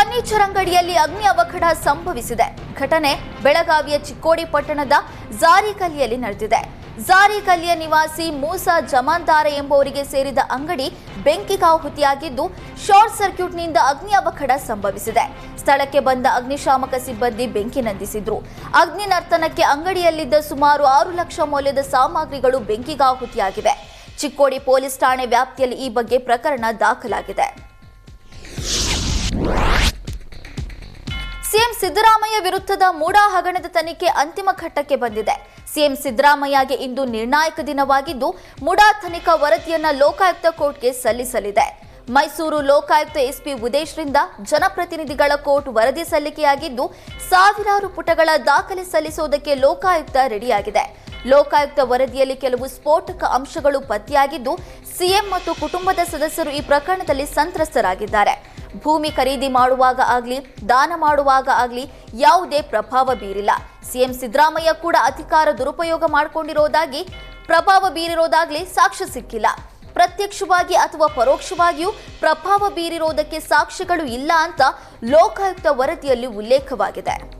Furniture ಅಂಗಡಿಯಲ್ಲಿ ಅಗ್ನಿ ಅವಘಡ ಸಂಭವಿಸಿದೆ. ಘಟನೆ ಬೆಳಗಾವಿಯ ಚಿಕ್ಕೋಡಿ ಪಟ್ಟಣದ ಜಾರಿಕಲ್ಲಿಯಲ್ಲಿ ನಡೆದಿದೆ. ಜಾರಿಕಲ್ಲಿಯ ನಿವಾಸಿ ಮೂಸಾ ಜಮಾನ್ದಾರೆ ಎಂಬುವರಿಗೆ ಸೇರಿದ ಅಂಗಡಿ ಬೆಂಕಿಗಾಹುತಿಯಾಗಿದ್ದು ಶಾರ್ಟ್ ಸರ್ಕ್ಯೂಟ್ನಿಂದ ಅಗ್ನಿ ಅವಘಡ ಸಂಭವಿಸಿದೆ. ಸ್ಥಳಕ್ಕೆ ಬಂದ ಅಗ್ನಿಶಾಮಕ ಸಿಬ್ಬಂದಿ ಬೆಂಕಿ ನಂದಿಸಿದ್ರು. ಅಗ್ನಿ ನರ್ತನಕ್ಕೆ ಅಂಗಡಿಯಲ್ಲಿದ್ದ ಸುಮಾರು ಆರು ಲಕ್ಷ ಮೌಲ್ಯದ ಸಾಮಗ್ರಿಗಳು ಬೆಂಕಿಗಾಹುತಿಯಾಗಿವೆ ಚಿಕ್ಕೋಡಿ ಪೊಲೀಸ್ ಠಾಣೆ ವ್ಯಾಪ್ತಿಯಲ್ಲಿ ಈ ಬಗ್ಗೆ ಪ್ರಕರಣ ದಾಖಲಾಗಿದೆ. ಸಿಎಂ ಸಿದ್ದರಾಮಯ್ಯ ವಿರುದ್ಧದ ಮೂಡಾ ಹಗರಣದ ತನಿಖೆ ಅಂತಿಮ ಘಟ್ಟಕ್ಕೆ ಬಂದಿದೆ. ಸಿಎಂ ಸಿದ್ದರಾಮಯ್ಯಗೆ ಇಂದು ನಿರ್ಣಾಯಕ ದಿನವಾಗಿದ್ದು, ಮೂಡಾ ತನಿಖಾ ವರದಿಯನ್ನ ಲೋಕಾಯುಕ್ತ ಕೋರ್ಟ್ಗೆ ಸಲ್ಲಿಸಲಿದೆ. ಮೈಸೂರು ಲೋಕಾಯುಕ್ತ ಎಸ್ಪಿ ಉದೇಶ್ರಿಂದ ಜನಪ್ರತಿನಿಧಿಗಳ ಕೋರ್ಟ್ ವರದಿ ಸಲ್ಲಿಕೆಯಾಗಿದ್ದು, ಸಾವಿರಾರು ಪುಟಗಳ ದಾಖಲೆ ಸಲ್ಲಿಸುವುದಕ್ಕೆ ಲೋಕಾಯುಕ್ತ ರೆಡಿಯಾಗಿದೆ. ಲೋಕಾಯುಕ್ತ ವರದಿಯಲ್ಲಿ ಕೆಲವು ಸ್ಫೋಟಕ ಅಂಶಗಳು ಪತ್ತೆಯಾಗಿದ್ದು, ಸಿಎಂ ಮತ್ತು ಕುಟುಂಬದ ಸದಸ್ಯರು ಈ ಪ್ರಕರಣದಲ್ಲಿ ಸಂತ್ರಸ್ತರಾಗಿದ್ದಾರೆ. ಭೂಮಿ ಖರೀದಿ ಮಾಡುವಾಗ ಆಗ್ಲಿ, ದಾನ ಮಾಡುವಾಗ ಆಗಲಿ ಯಾವುದೇ ಪ್ರಭಾವ ಬೀರಿಲ್ಲ. ಸಿಎಂ ಸಿದ್ದರಾಮಯ್ಯ ಕೂಡ ಅಧಿಕಾರ ದುರುಪಯೋಗ ಮಾಡಿಕೊಂಡಿರೋದಾಗಿ ಪ್ರಭಾವ ಬೀರಿರೋದಾಗ್ಲಿ ಸಾಕ್ಷ್ಯ ಸಿಕ್ಕಿಲ್ಲ. ಪ್ರತ್ಯಕ್ಷವಾಗಿ ಅಥವಾ ಪರೋಕ್ಷವಾಗಿಯೂ ಪ್ರಭಾವ ಬೀರಿರೋದಕ್ಕೆ ಸಾಕ್ಷ್ಯಗಳು ಇಲ್ಲ ಅಂತ ಲೋಕಾಯುಕ್ತ ವರದಿಯಲ್ಲಿ ಉಲ್ಲೇಖವಾಗಿದೆ.